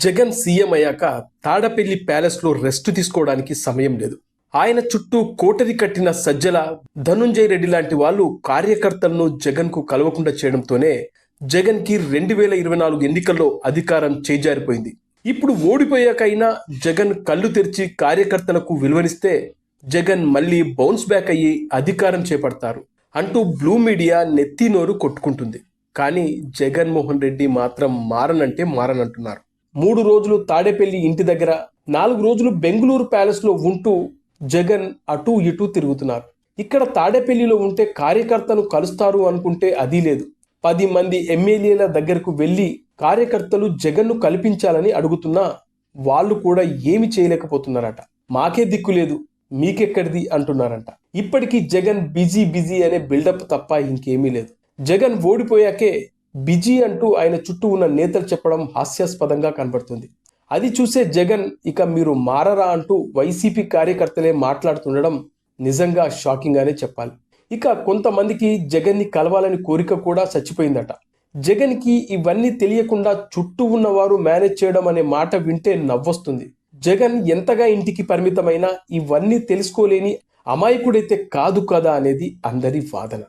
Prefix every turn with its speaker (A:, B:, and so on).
A: Jagan CM అయ్యాక తాడపల్లి ప్యాలెస్లో rest తీసుకోవడానికి సమయం లేదు. ఆయన చుట్టూ కోటరి కట్టిన సజ్జల ధనుంజయ రెడ్డి లాంటి వాళ్ళు కార్యకర్తలను జగన్కు కలవకుండా చేయడంతోనే జగన్కి రెండు వేల ఇరవై నాలుగు ఎన్నికల్లో అధికారం చేజారిపోయింది. ఇప్పుడు ఓడిపోయాకైనా జగన్ కళ్ళు తెరిచి కార్యకర్తలకు విలువనిస్తే జగన్ మళ్ళీ బౌన్స్ బ్యాక్ అయ్యి అధికారం చేపడతారు అంటూ బ్లూ మీడియా నెత్తి నోరు కొట్టుకుంటుంది. కానీ జగన్మోహన్ రెడ్డి మాత్రం మారనంటే మారనంటున్నారు. మూడు రోజులు తాడేపల్లి ఇంటి దగ్గర నాలుగు రోజులు బెంగళూరు ప్యాలెస్లో ఉంటూ జగన్ అటూ ఇటూ తిరుగుతున్నారు. ఇక్కడ తాడేపల్లిలో ఉంటే కార్యకర్తను కలుస్తారు అనుకుంటే అది లేదు. పది మంది ఎమ్మెల్యేల దగ్గరకు వెళ్ళి కార్యకర్తలు జగన్ను కల్పించాలని అడుగుతున్నా వాళ్ళు కూడా ఏమి చేయలేకపోతున్నారట. మాకే దిక్కు లేదు మీకెక్కడిది అంటున్నారంట. ఇప్పటికీ జగన్ బిజీ బిజీ అనే బిల్డప్ తప్ప ఇంకేమీ లేదు. జగన్ ఓడిపోయాకే బిజీ అంటూ ఆయన చుట్టూ ఉన్న నేతలు చెప్పడం హాస్యాస్పదంగా కనబడుతుంది. అది చూసే జగన్ ఇక మీరు మారరా అంటూ వైసీపీ కార్యకర్తలే మాట్లాడుతుండడం నిజంగా షాకింగ్ అనే చెప్పాలి. ఇక కొంతమందికి జగన్ని కలవాలని కోరిక కూడా చచ్చిపోయిందట. జగన్కి ఇవన్నీ తెలియకుండా చుట్టూ ఉన్నవారు మేనేజ్ చేయడం అనే మాట వింటే నవ్వొస్తుంది. జగన్ ఎంతగా ఇంటికి పరిమితమైనా ఇవన్నీ తెలుసుకోలేని అమాయకుడైతే కాదు కదా అనేది అందరి వాదన.